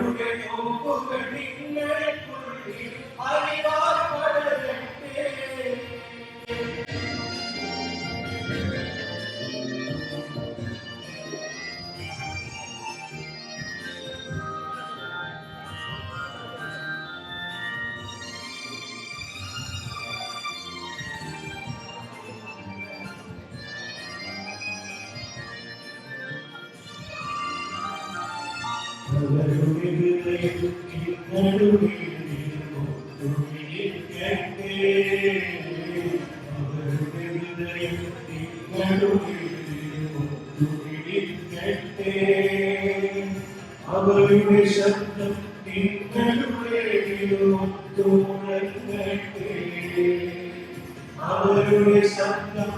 Hare Krishna, Hare Krishna, Krishna Krishna, അവരുടെ ശബ്ദം അവരുടെ ശബ്ദം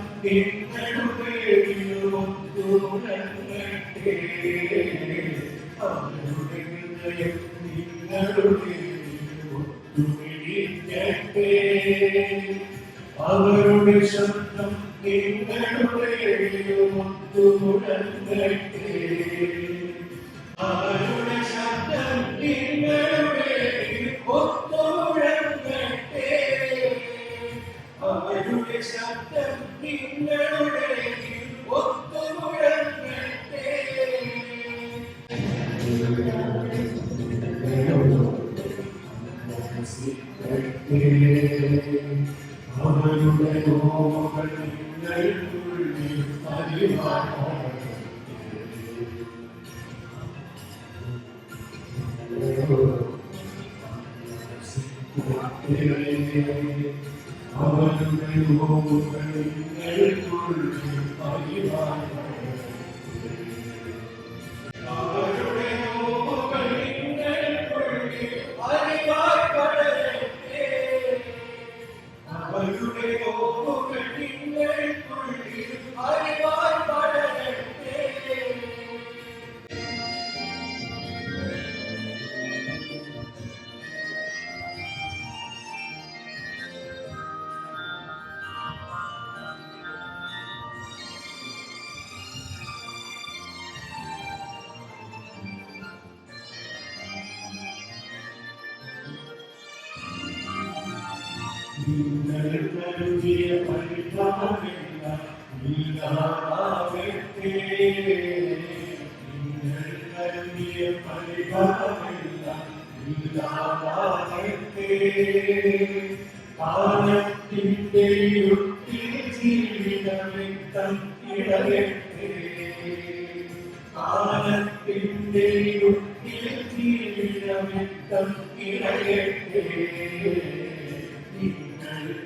അവരുടെ ശബ്ദം നിങ്ങളുടെ അവരുടെ ശബ്ദം നിങ്ങളുടെ ഒത്തുഴങ്ങട്ടെ അവരുടെ ശബ്ദം നിങ്ങളുടെ അവരുടെ അറിവാണ് അവരുടെ നോകൾ നിങ്ങൾക്കുള്ളിൽ കാലത്തിന്റെ യുക്തിൽ ജീവിതം ഇടകട്ടെ. കാലത്തിന്റെ യുക്തിൽ ജീവിതം